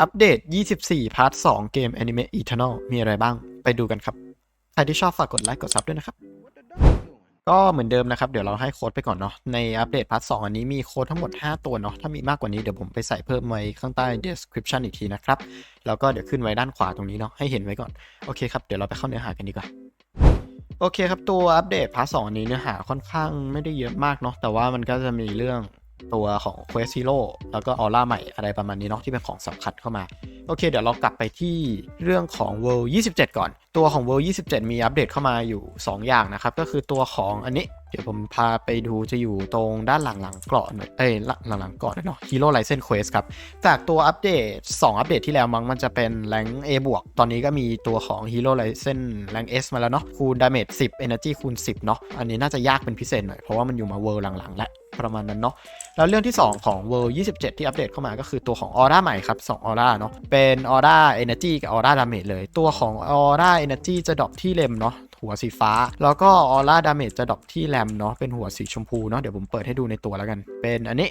อัปเดต 24 พาร์ท 2 เกม Anime Eternal มีอะไรบ้าง ไปดูกันครับ ใครที่ชอบฝากกดไลค์ กดซับด้วยนะครับ ก็เหมือนเดิมนะครับ เดี๋ยวเราให้โค้ดไปก่อนเนาะ ในอัปเดตพาร์ท 2 อันนี้มีโค้ดทั้งหมด 5 ตัวเนาะ ถ้ามีมากกว่านี้เดี๋ยวผมไปใส่เพิ่มไว้ข้างใต้ description อีกทีนะครับ แล้วก็เดี๋ยวขึ้นไว้ด้านขวาตรงนี้เนาะ ให้เห็นไว้ก่อน โอเคครับ เดี๋ยวเราไปเข้าเนื้อหากันดีกว่าโอเคครับ ตัวอัปเดตพาร์ทสองนนี้เนื้อหาค่อนข้างไม่ได้เยอะมากเนาะแต่ว่ามันก็จะมีเรื่อง ตัวของ Quest Hero แล้วก็ออร่าใหม่อะไรประมาณนี้เนาะที่เป็นของสำคัญเข้ามา โอเค เดี๋ยวเรากลับไปที่เรื่องของ World 27 ก่อนตัวของ World 27 มีอัปเดตเข้ามาอยู่ 2 อย่างนะครับ ก็คือตัวของอันนี้ เดี๋ยวผมพาไปดูจะอยู่ตรงด้านหลังๆเกราะหน่อยเอ้ยหลังเกราะเนาะ Hero License Quest ครับ จากตัวอัปเดต 2 อัปเดตที่แล้วมั้งมันจะเป็นแรง A บวกตอนนี้ก็มีตัวของ Hero License แรง S มาแล้วเนาะคูณ Damage 10 Energy คูณ 10 เนาะอันนี้น่าจะยากเป็นพิเศษหน่อยเพราะว่ามันอยู่มา World หลังๆและประมาณนั้นเนาะแล้วเรื่องที่ 2 ของ World 27 ที่อัปเดตเข้ามาก็คือตัวของ Aura ใหม่ครับ2 Aura เนาะเป็น Aura Energy กับ Aura Damage เลยตัวของ Aura Energy จะดรอปที่เลมเนาะหัวสีฟ้า แล้วก็ Aura Damage จะดรอปที่แรมเนาะเป็นหัวสีชมพูเนาะเดี๋ยวผมเปิดให้ดูในตัวแล้วกัน เป็นอันนี้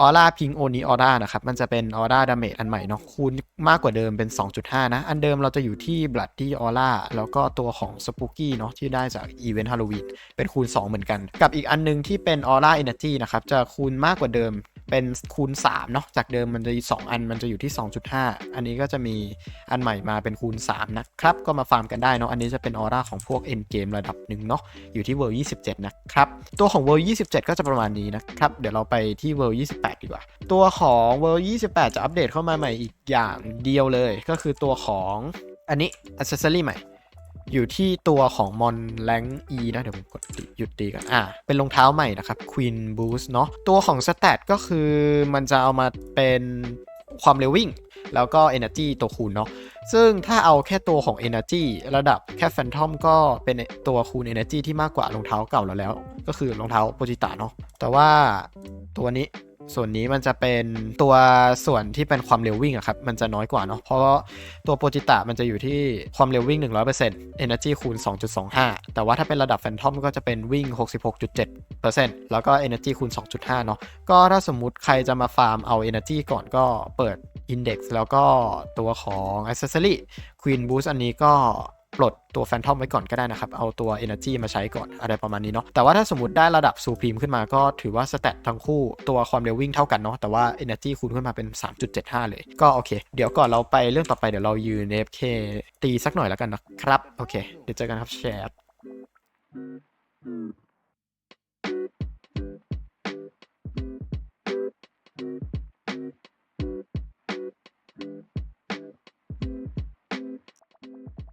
ออร่าพิงโอนีออร่านะครับ มันจะเป็นออร่าดาเมจอันใหม่เนาะคูณมากกว่าเดิมเป็น 2.5 นะ อันเดิมเราจะอยู่ที่บลัดที่ออร่าแล้วก็ตัวของสปูกี้เนาะที่ได้จากอีเวนต์ฮาโลวีนเป็นคูณ 2 เหมือนกัน กับอีกอันนึงที่เป็นออร่าเอเนจีนะครับ จะคูณมากกว่าเดิม เป็นคูณ3เนาะจากเดิมมันจะสองอันมันจะอยู่ที่ 2.5 อันนี้ก็จะมีอันใหม่มาเป็นคูณ3นะครับ ก็มาฟาร์มกันได้เนาะอันนี้จะเป็นออร่าของพวกเอ็นเกมระดับหนึ่งเนาะอยู่ที่เวล27 นะครับ ตัวของ World 27 ก็จะประมาณนี้นะครับ เดี๋ยวเราไปที่ World 28 ดีกว่า ตัวของ World 28 จะอัปเดตเข้ามาใหม่อีกอย่างเดียวเลย ก็คือตัวของอันนี้ Accessory ใหม่ อยู่ที่ตัวของมอนแรงอีนะ เดี๋ยวผมกดหยุดตีกันอ่าเป็นรองเท้าใหม่นะครับ Queen Boost เนาะตัวของ Stat ก็คือมันจะเอามาเป็นความเร็ววิ่ง แล้วก็ Energy ตัวคูณเนาะซึ่งถ้าเอาแค่ตัวของ Energy ระดับแค่ Phantom ก็เป็นตัวคูณ Energy ที่มากกว่ารองเท้าเก่าเราแล้ว ก็คือรองเท้าโปจิตาเนาะแต่ว่าตัวนี้ ส่วนนี้มันจะเป็นตัวส่วนที่เป็นความเร็ววิ่งอะครับ มันจะน้อยกว่าเนาะ เพราะตัวโปจิตะมันจะอยู่ที่ความเร็ววิ่ง 100% Energy คูณ 2.25 แต่ว่าถ้าเป็นระดับ Phantom ก็จะเป็นวิ่ง 66.7%แล้วก็ Energy คูณ 2.5 เนาะ ก็ถ้าสมมุติใครจะมาฟาร์มเอา Energy ก่อนก็เปิด Index แล้วก็ตัวของ Accessory Queen Boost อันนี้ก็ ปลดตัว Phantom ไว้ก่อนก็ได้นะครับ เอาตัว Energy มาใช้ก่อนอะไรประมาณนี้เนาะแต่ว่าถ้าสมมติได้ระดับ Supreme ขึ้นมาก็ถือว่าสเตตทั้งคู่ตัวความเร็ววิ่งเท่ากันเนาะแต่ว่า Energy คูณขึ้นมาเป็น 3.75 เลย ก็โอเค เดี๋ยวก่อนเราไปเรื่องต่อไปเดี๋ยวเรายืน AFK ตีสักหน่อยแล้วกันนะครับโอเค เดี๋ยวเจอกันครับแชท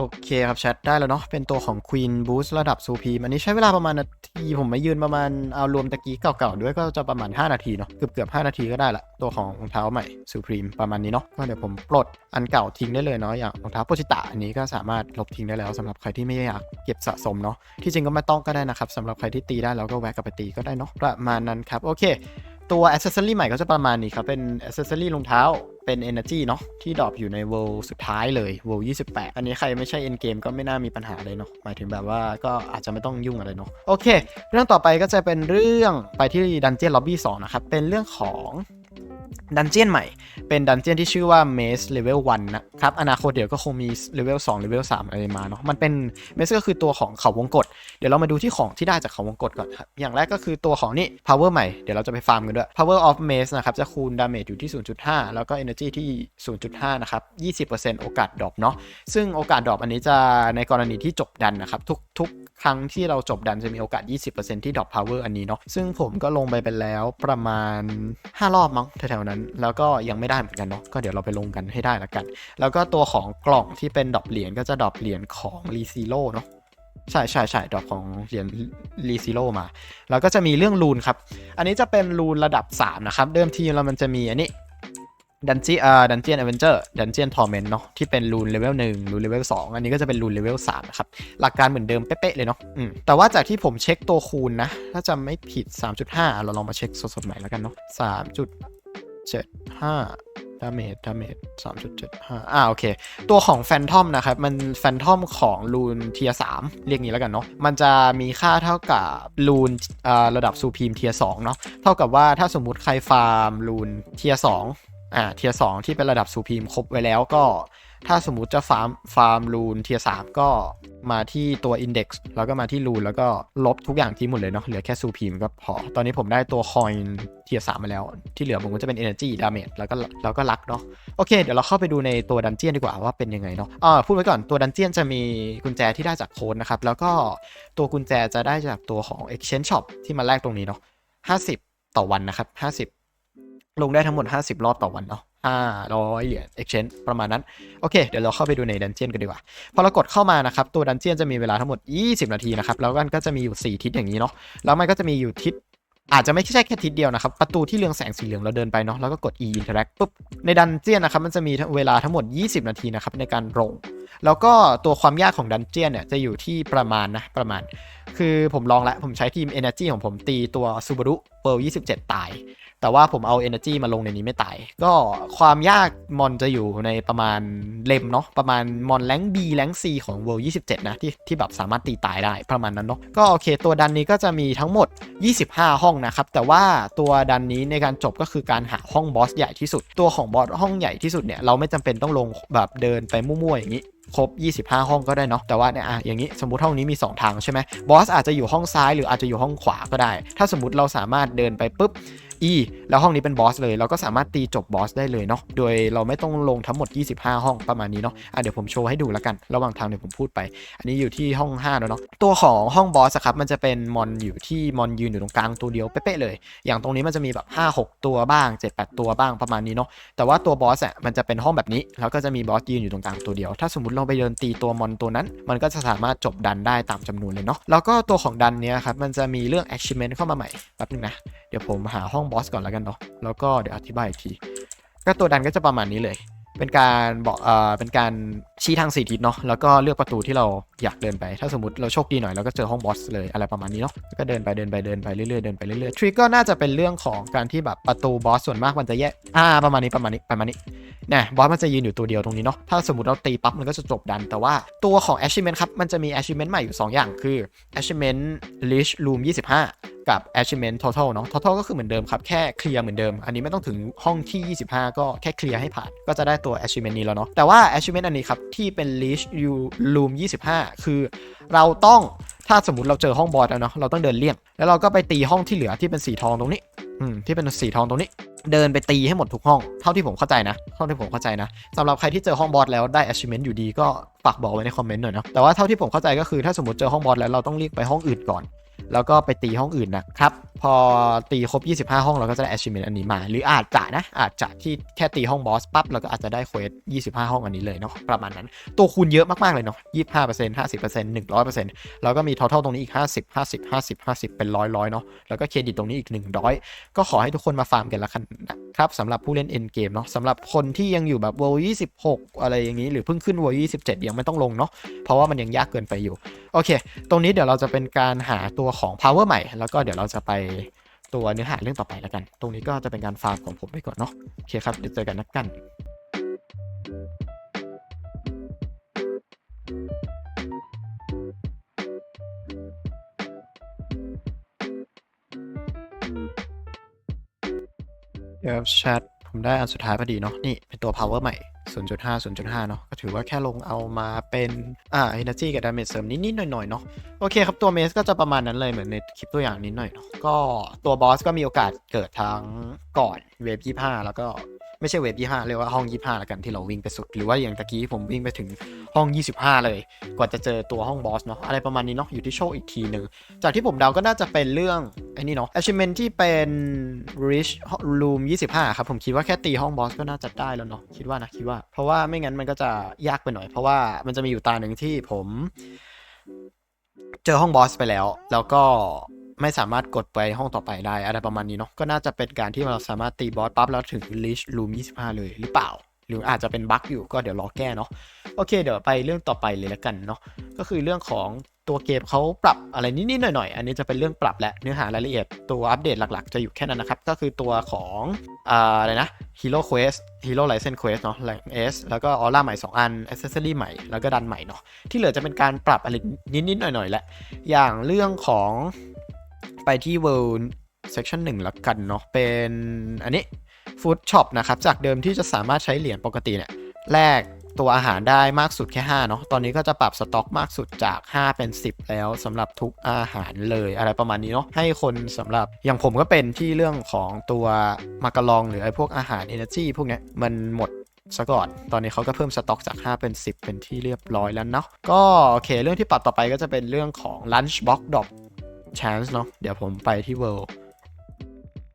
โอเคครับแชทได้แล้วเนาะเป็นตัวของ Queen Boost ระดับ Supreme อันนี้ใช้เวลาประมาณนาทีผมมายืนประมาณเอารวมตะกี้เก่าๆด้วยก็จะประมาณ 5 นาทีเนาะเกือบเกือบ5นาทีก็ได้ละตัวของรองเท้าใหม่ Supreme ประมาณนี้เนาะก็เดี๋ยวผมปลดอันเก่าทิ้งได้เลยเนาะอย่างรองเท้าโปจิตะอันนี้ก็สามารถลบทิ้งได้แล้วสำหรับใครที่ไม่อยากเก็บสะสมเนาะที่จริงก็ไม่ต้องก็ได้นะครับสำหรับใครที่ตีได้แล้วก็แวะกลับไปตีก็ได้เนาะประมาณนั้นครับโอเค ตัว accessory ใหม่ก็จะประมาณนี้ครับ เป็น accessory รองเท้า เป็น energy เนาะที่ดรอปอยู่ในเวลสุดท้ายเลยเวล28 อันนี้ใครไม่ใช่ end game ก็ไม่น่ามีปัญหาเลยเนาะหมายถึงแบบว่าก็อาจจะไม่ต้องยุ่งอะไรเนาะโอเค เรื่องต่อไปก็จะเป็นเรื่องไปที่ dungeon lobby 2นะครับ เป็นเรื่องของ ดันเจียนใหม่เป็นดันเจียนที่ชื่อว่า Maze Level 1 นะครับ อนาคตเดี๋ยวก็คงมี Level 2 Level 3 อะไรมาเนาะมันเป็น Maze ก็คือตัวของเขาวงกฏเดี๋ยวเรามาดูที่ของที่ได้จากเขาวงกฏก่อนครับ อย่างแรกก็คือตัวของนี่ power ใหม่ เดี๋ยวเราจะไปฟาร์มกันด้วย power of maze นะครับ จะคูณ damage อยู่ที่ 0.5 แล้วก็ energy ที่ 0.5 นะครับ 20%โอกาสดรอปเนาะซึ่งโอกาสดรอปอันนี้จะในกรณีที่จบดันนะครับทุกทุก ครั้งที่เราจบดันจะมีโอกาส 20%ที่ดรอป power อันนี้เนาะซึ่งผมก็ลงไปเป็นแล้วประมาณ 5 รอบมั้งแถวๆนั้น แล้วก็ยังไม่ได้เหมือนกันเนาะก็เดี๋ยวเราไปลงกันให้ได้ละกัน แล้วก็ตัวของกล่องที่เป็นดรอปเหรียญก็จะดรอปเหรียญของรีซีโร่เนาะใช่ใช่ใช่ดรอปของเหรียญรีซิโร่มา แล้วก็จะมีเรื่องรูนครับ อันนี้จะเป็นรูนระดับ 3 นะครับ เดิมทีเรามันจะมีอันนี้ ดันจีอ่าดันเจียนอเวนเจอร์ดันเจียนทอร์เมนเนาะที่เป็นรูนเลเวลหนึ่งรูนเลเวลสองอันนี้ก็จะเป็นรูนเลเวลสามนะครับ หลักการเหมือนเดิมเป๊ะ ๆ เลยเนาะอืมแต่ว่าจากที่ผมเช็คตัวคูณนะ ถ้าจะไม่ผิด 3.5 เราลองมาเช็คสดๆใหม่แล้วกันเนาะ3.75ดเจ็ดห้าดาเมจดาเมจ3.75อ่าโอเค ตัวของแฟนทอมนะครับ มันแฟนทอมของรูนเทียสามเรียกงี้แล้วกันเนาะ มันจะมีค่าเท่ากับรูนอ่าระดับซูพีมเทียสองเนาะ เท่ากับว่าถ้าสมมุติใครฟาร์มรูนเทียสอง อ่าเทียสองที่เป็นระดับสูพีมครบไว้แล้วก็ ถ้าสมมุติจะฟาร์มฟาร์มรูนเทียสามก็มาที่ตัว Index แล้วก็มาที่รูนแล้วก็ลบทุกอย่างทิ้งหมดเลยเนาะเหลือแค่ซูพีมก็พอ ตอนนี้ผมได้ตัวคอยน์เทียสามมาแล้ว ที่เหลือผมก็จะเป็น Energy Damage แล้วก็แล้วก็ลักเนาะโอเค เดี๋ยวเราเข้าไปดูในตัวดันเจียนดีกว่าว่าเป็นยังไงเนาะอ่าพูดไว้ก่อนตัวดันเจียนจะมีกุญแจที่ได้จากโค้ดนะครับแล้วก็ตัวกุญแจจะได้จากตัวของ Exchange Shop ที่มาแลกตรงนี้เนาะ50 ต่อวันนะครับ50 ลงได้ทั้งหมด 50 รอบต่อวันเนาะ500เหรียญ exchange ประมาณนั้น โอเค เดี๋ยวเราเข้าไปดูในดันเจียนกันดีกว่า พอเรากดเข้ามานะครับ ตัวดันเจียนจะมีเวลาทั้งหมด 20 นาทีนะครับ แล้วมันก็จะมีอยู่ 4 ทิศอย่างนี้เนาะ แล้วมันก็จะมีอยู่ทิศ อาจจะไม่ใช่แค่ทิศเดียวนะครับ ประตูที่เรืองแสงสีเหลืองเราเดินไปเนาะ แล้วก็กด e interact ปุ๊บ ในดันเจียนนะครับ มันจะมีเวลาทั้งหมด 20 นาทีนะครับในการลง แล้วก็ตัวความยากของดันเจียนเนี่ยจะอยู่ที่ประมาณนะ ประมาณ คือผมลองแล้ว ผมใช้ทีม Energy ของผมตีตัว Subaru World 27 ตาย แต่ว่าผมเอา Energy มาลงในนี้ไม่ตาย ก็ความยากมอนจะอยู่ในประมาณเลมเนาะประมาณมอนแรง B แรง C ของ World 27 นะ ที่ที่แบบสามารถตีตายได้ประมาณนั้นเนาะก็โอเค ตัวดันนี้ก็จะมีทั้งหมด 25 ห้องนะครับ แต่ว่าตัวดันนี้ในการจบก็คือการหาห้องบอสใหญ่ที่สุด ตัวของบอสห้องใหญ่ที่สุดเนี่ยเราไม่จำเป็นต้องลงแบบเดินไปมั่วๆอย่างนี้ครบ 25 ห้องก็ได้เนาะ แต่ว่าเนี่ยอะอย่างนี้สมมติห้องนี้มี 2 ทางใช่ไหมบอสอาจจะอยู่ห้องซ้ายหรืออาจจะอยู่ห้องขวาก็ได้ ถ้าสมมติเราสามารถเดินไปปุ๊บ E แล้วห้องนี้เป็นบอสเลย เราก็สามารถตีจบบอสได้เลยเนาะ โดยเราไม่ต้องลงทั้งหมด 25 ห้องประมาณนี้เนาะะเดี๋ยวผมโชว์ให้ดูแล้วกัน ระหว่างทางเดี๋ยวผมพูดไป อันนี้อยู่ที่ห้อง5แล้วเนาะ ตัวของห้องบอสครับ มันจะเป็นมอนอยู่ที่มอนยืนอยู่ตรงกลางตัวเดียวเป๊ะๆเลย อย่างตรงนี้มันจะมีแบบ 5 6 ตัวบ้าง 7 8 ตัวบ้างประมาณนี้เนาะ แต่ว่าตัวบอสอะ มันจะเป็นห้องแบบนี้ แล้วก็จะมีบอสยืนอยู่ตรงกลางตัวเดียว ถ้าสมมติเราไปเดินตีตัวมอนตัวนั้น มันก็จะสามารถจบดันได้ตามจำนวนเลยเนาะ แล้วก็ตัวของดันเนี้ยครับ มันจะมีเรื่อง achievement เข้ามาใหม่แป๊บนึงนะ เดี๋ยวผมหาห้องบอสก่อนแล้วกันเนาะแล้วก็เดี๋ยวอธิบายอีกทีก็ตัวดันก็จะประมาณนี้เลย เป็นการบอกเอ่อเป็นการชี้ทางสี่ทิศเนาะแล้วก็เลือกประตูที่เราอยากเดินไป ถ้าสมมติเราโชคดีหน่อยเราก็เจอห้องบอสเลยอะไรประมาณนี้เนาะแล้วก็เดินไปเดินไปเดินไปเรื่อยๆเดินไปเรื่อยๆทริกก็น่าจะเป็นเรื่องของการที่แบบประตูบอสส่วนมากมันจะแยกอ่าประมาณนี้ประมาณนี้ประมาณนี้เนี่ยบอสมันจะยืนอยู่ตัวเดียวตรงนี้เนาะถ้าสมมติเราตีปั๊บมันก็จะจบดัน แต่ว่าตัวของ achievement ครับมันจะมี achievement ใหม่อยู่ 2 อย่างคือ achievement leash room 25 กับ achievement total เนาะ total ก็คือเหมือนเดิมครับแค่เคลียร์เหมือนเดิม อันนี้ไม่ต้องถึงห้องที่ 25 ก็แค่เคลียร์ให้ผ่านก็จะได้ตัวัว achievement นี้แล้วเนาะแต่ว่า achievement อันนี้ครับ ที่เป็น leash room 25 คือเราต้องถ้าสมมติเราเจอห้องบอสแล้วเนาะเราต้องเดินเลี่ยง แล้วเราก็ไปตีห้องที่เหลือที่เป็นสีทองตรงนี้อืมที่เป็นสีทองตรงนี้ เดินไปตีให้หมดทุกห้องเท่าที่ผมเข้าใจนะเท่าที่ผมเข้าใจนะสำหรับใครที่เจอห้องบอสแล้วได้ achievement อยู่ดีก็ฝากบอกไว้ในคอมเมนต์หน่อยเนาะแต่ว่าเท่าที่ผมเข้าใจก็คือถ้าสมมติเจอห้องบอสแล้วเราต้องรีบไปห้องอื่นก่อน แล้วก็ไปตีห้องอื่นนะครับ พอตีครบ 25 ห้องเราก็จะได้ achievement อันนี้มา หรืออาจจะนะ อาจจะที่แค่ตีห้องบอสปั๊บเราก็อาจจะได้เควส25 ห้องอันนี้เลยเนาะประมาณนั้น ตัวคูณเยอะมาก ๆ เลยเนาะ25% 50% 100%แล้วก็มี total ตรงนี้อีก 50 50 50 50 เป็นร้อยร้อยเนาะแล้วก็เครดิตตรงนี้อีก 100 ก็ขอให้ทุกคนมาฟาร์มกันละกันนะครับสำหรับผู้เล่น end game เนาะสำหรับคนที่ยังอยู่แบบ world 26 อะไรอย่างนี้หรือเพิ่งขึ้น world 27 ยังไม่ต้องลงเนาะเพราะว่ามันยังยากเกินไปอยู่โอเค ตรงนี้เดี๋ยวเราจะเป็นการหาตัวของ power ใหม่ แล้วก็เดี๋ยวเราจะไปตัวเนื้อหาเรื่องต่อไปแล้วกัน ตรงนี้ก็จะเป็นการฟาร์มของผมไปก่อนเนาะ โอเคครับ เดี๋ยวเจอกันนักกันเดี๋ยวแชท ผมได้อันสุดท้ายพอดีเนาะนี่เป็นตัว power ใหม่ 0.5 0.5 เนาะก็ถือว่าแค่ลงเอามาเป็นอ่า energy กับ damage เสริมนิดๆหน่อยๆเนาะโอเคครับตัวเมสก็จะประมาณนั้นเลยเหมือนในคลิปตัวอย่างนิดหน่อยเนาะก็ตัวบอสก็มีโอกาสเกิดทั้งก่อนเวฟ25 แล้วก็ไม่ใช่เวฟ25 เรียกว่าห้อง 25 แล้วกันที่เราวิ่งไปสุด หรือว่าอย่างตะกี้ผมวิ่งไปถึงห้อง 25 เลย กว่าจะเจอตัวห้องบอสเนาะอะไรประมาณนี้เนาะอยู่ที่โชคอีกทีหนึ่งจากที่ผมเดาก็น่าจะเป็นเรื่อง ไอ้นี่เนาะ achievement ที่เป็น rich room 25 ครับ ผมคิดว่าแค่ตีห้องบอสก็น่าจะได้แล้วเนาะคิดว่านะคิดว่า เพราะว่าไม่งั้นมันก็จะยากไปหน่อย เพราะว่ามันจะมีอยู่ตาหนึ่งที่ผม เจอห้องบอสไปแล้ว แล้วก็ไม่สามารถกดไปห้องต่อไปได้อะไรประมาณนี้เนาะก็น่าจะเป็นการที่เราสามารถตีบอสปั๊บแล้วถึง rich room 25 เลยหรือเปล่า หรืออาจจะเป็นบั๊กอยู่ก็เดี๋ยวรอแก้เนาะโอเค เดี๋ยวไปเรื่องต่อไปเลยแล้วกันเนาะก็คือเรื่องของ ตัวเกมเขาปรับอะไรนิดๆหน่อยๆ อันนี้จะเป็นเรื่องปรับและเนื้อหารายละเอียดตัวอัปเดตหลักๆ จะอยู่แค่นั้นนะครับ ก็คือตัวของออะไรนะ Hero Quest Hero License Quest เนาะ Rank S แล้วก็ออร่าใหม่ 2 อัน Accessory ใหม่ แล้วก็ดันใหม่เนาะที่เหลือจะเป็นการปรับอะไรนิดๆหน่อยๆแหละ อย่างเรื่องของไปที่ World Section 1ละกันเนาะเป็นอันนี้ฟู้ดช็อปนะครับ จากเดิมที่จะสามารถใช้เหรียญปกติเนี่ยแลก ตัวอาหารได้มากสุดแค่ 5 เนาะ ตอนนี้ก็จะปรับสต็อกมากสุดจาก 5 เป็น 10 แล้วสำหรับทุกอาหารเลยอะไรประมาณนี้เนาะ ให้คนสำหรับอย่างผมก็เป็นที่เรื่องของตัวมาการองหรือไอ้พวกอาหาร Energy พวกเนี้ยมันหมดซะก่อน ตอนนี้เขาก็เพิ่มสต็อกจาก 5 เป็น 10 เป็นที่เรียบร้อยแล้วเนาะ ก็โอเค เรื่องที่ปรับต่อไปก็จะเป็นเรื่องของ Lunchbox Drop Chance เนาะ เดี๋ยวผมไปที่ World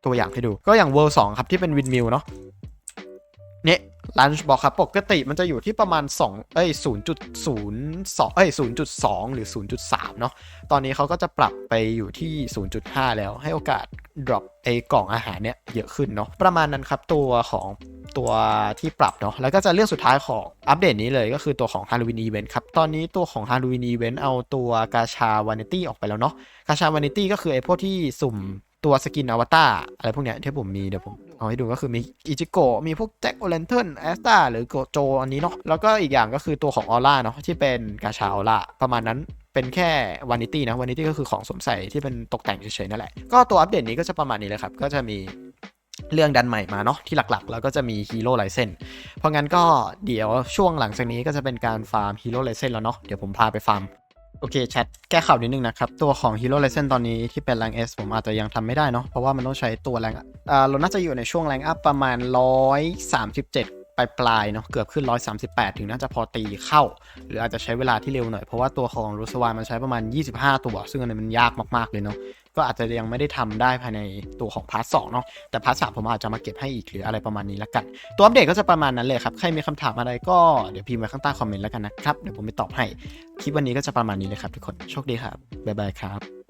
ตัวอย่างให้ดู ก็อย่าง World 2 ครับที่เป็น Windmill เนาะ เนี่ย Lunchbox ครับปกติมันจะอยู่ที่ประมาณ 2 เอ้ย 0.02 เอ้ย 0.2 หรือ 0.3 เนาะ ตอนนี้เขาก็จะปรับไปอยู่ที่ 0.5 แล้ว ให้โอกาส drop ไอ้กล่องอาหารเนี่ยเยอะขึ้นเนาะ ประมาณนั้นครับตัวของตัวที่ปรับเนาะ แล้วก็จะเรื่องสุดท้ายของอัปเดตนี้เลยก็คือตัวของ Halloween Event ครับ ตอนนี้ตัวของ Halloween Event เอาตัวกาชา Vanity ออกไปแล้วเนาะ กาชา Vanity ก็คือไอ้พวกที่สุ่ม ตัวสกินอวตารอะไรพวกเนี้ยที่ผมมีเดี๋ยวผมเอาให้ดูก็คือมีอิจิโกะมีพวกแจ็คโอเลนเทนแอสตาหรือโกโจอันนี้เนาะแล้วก็อีกอย่างก็คือตัวของออร่าเนาะที่เป็นกาชาออร่าประมาณนั้นเป็นแค่วานิตี้นะวานิตี้ก็คือของสวมใส่ที่เป็นตกแต่งเฉยๆนั่นแหละ ก็ตัวอัปเดตนี้ก็จะประมาณนี้เลยครับ ก็จะมีเรื่องดันใหม่มาเนาะที่หลักๆ แล้วก็จะมีฮีโร่ไลเซนเพราะงั้นก็เดี๋ยวช่วงหลังจากนี้ก็จะเป็นการฟาร์มฮีโร่ไลเซนแล้วเนาะเดี๋ยวผมพาไปฟาร์ม โอเคแชทแก้ข่าวนิดนึงนะครับ ตัวของ Hero Lesson ตอนนี้ที่เป็นแรง S ผมอาจจะยังทำไม่ได้เนาะเพราะว่ามันต้องใช้ตัวแรงอ่าเราน่าจะอยู่ในช่วงแรงอัพประมาณ 137ปลายปลายๆเนาะเกือบขึ้น 138 ถึงน่าจะพอตีเข้า หรืออาจจะใช้เวลาที่เร็วหน่อย เพราะว่าตัวของรูสวานมันใช้ประมาณ 25 ตัว ซึ่งอันนี้มันยากมาก ๆ เลยเนาะ ก็อาจจะยังไม่ได้ทำได้ภายในตัวของพาร์ทสเนาะแต่พาร์ทสผมอาจจะมาเก็บให้อีกหรืออะไรประมาณนี้ละกัน ตัวอัปเดตก็จะประมาณนั้นเลยครับใครมีคำถามอะไรก็เดี๋ยวพิมพ์ไว้ข้างใต้คอมเมนต์แล้วกันนะครับเดี๋ยวผมไปตอบให้คลิปวันนี้ก็จะประมาณนี้เลยครับทุกคนโชคดีครับบ๊ายบายครับ